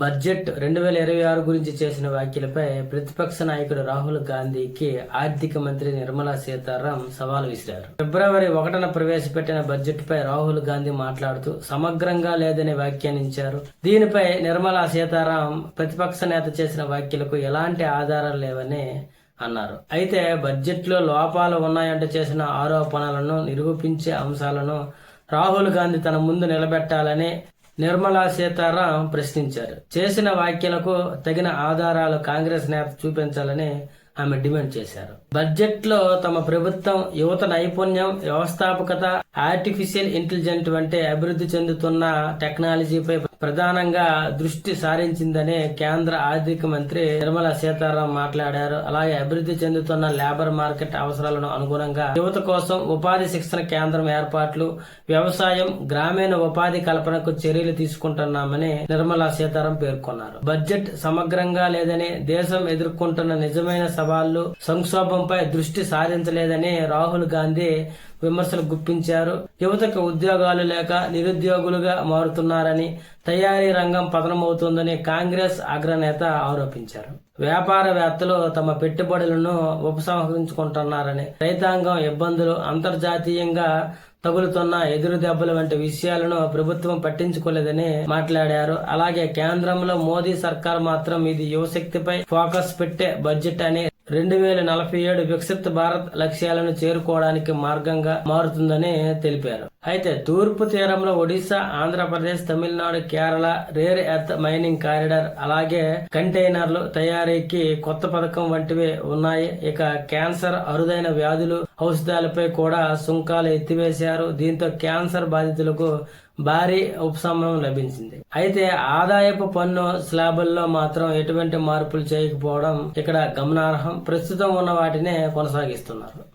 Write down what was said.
Budget రెండు వేల ఇరవై ఆరు గురించి చేసిన వ్యాఖ్యలపై ప్రతిపక్ష నాయకుడు రాహుల్ గాంధీకి ఆర్థిక మంత్రి నిర్మలా సీతారాం సవాల్ విసిరారు. ఫిబ్రవరి ఒకటిన ప్రవేశపెట్టిన బడ్జెట్ పై రాహుల్ గాంధీ మాట్లాడుతూ సమగ్రంగా లేదని వ్యాఖ్యానించారు. దీనిపై నిర్మలా సీతారాం ప్రతిపక్ష నేత చేసిన వ్యాఖ్యలకు ఎలాంటి ఆధారాలు లేవని అన్నారు. అయితే బడ్జెట్లో లోపాలు ఉన్నాయంటూ చేసిన ఆరోపణలను నిరూపించే అంశాలను రాహుల్ గాంధీ తన ముందు నిలబెట్టాలని నిర్మలా సీతారాం ప్రశ్నించారు. చేసిన వ్యాఖ్యలకు తగిన ఆధారాలు కాంగ్రెస్ నేత చూపించాలని ఆమె డిమాండ్ చేశారు. బడ్జెట్లో తమ ప్రభుత్వం యువత నైపుణ్యం వ్యవస్థాపకత ఆర్టిఫిషియల్ ఇంటెలిజెంట్ వంటి అభివృద్ధి చెందుతున్న టెక్నాలజీపై ప్రధానంగా దృష్టి సారించిందని కేంద్ర ఆర్థిక మంత్రి నిర్మలా సీతారాం మాట్లాడారు. అలాగే అభివృద్ధి చెందుతున్న లేబర్ మార్కెట్ అవసరాలను అనుగుణంగా యువత కోసం ఉపాధి శిక్షణ కేంద్రం ఏర్పాట్లు వ్యవసాయం గ్రామీణ ఉపాధి కల్పనకు చర్యలు తీసుకుంటున్నామని నిర్మలా సీతారాం పేర్కొన్నారు. బడ్జెట్ సమగ్రంగా లేదని దేశం ఎదుర్కొంటున్న నిజమైన సవాళ్ళు సంక్షోభంపై దృష్టి సారించలేదని రాహుల్ గాంధీ విమర్శలు గుప్పించారు. యువతకు ఉద్యోగాలు లేక నిరుద్యోగులుగా మారుతున్నారని తయారీ రంగం పతనమవుతోందని కాంగ్రెస్ అగ్రనేత ఆరోపించారు. వ్యాపారవేత్తలు తమ పెట్టుబడులను ఉపసంహరించుకుంటున్నారని రైతాంగం ఇబ్బందులు అంతర్జాతీయంగా తగులుతున్న ఎదురు దెబ్బలు వంటి విషయాలను ప్రభుత్వం పట్టించుకోలేదని మాట్లాడారు. అలాగే కేంద్రంలో మోదీ సర్కార్ మాత్రం ఇది యువశక్తిపై ఫోకస్ పెట్టే బడ్జెట్ అని రెండు వేల నలభై ఏడు వికసిత భారత్ లక్ష్యాలను చేరుకోవడానికి మార్గంగా మారుతుందని తెలిపారు. అయితే తూర్పు తీరంలో Odisha Andhra Pradesh Tamil Nadu Kerala rare earth mining corridor అలాగే కంటైనర్లు తయారీకి కొత్త పథకం వంటివి ఉన్నాయి. ఇక క్యాన్సర్ అరుదైన వ్యాధులు ఔషధాలపై కూడా సుంకాలు ఎత్తివేశారు. దీంతో క్యాన్సర్ బాధితులకు భారీ ఉపశమనం లభించింది. అయితే ఆదాయపు పన్ను స్లాబుల్లో మాత్రం ఎటువంటి మార్పులు చేయకపోవడం ఇక్కడ గమనార్హం. ప్రస్తుతం ఉన్న వాటినే కొనసాగిస్తున్నారు.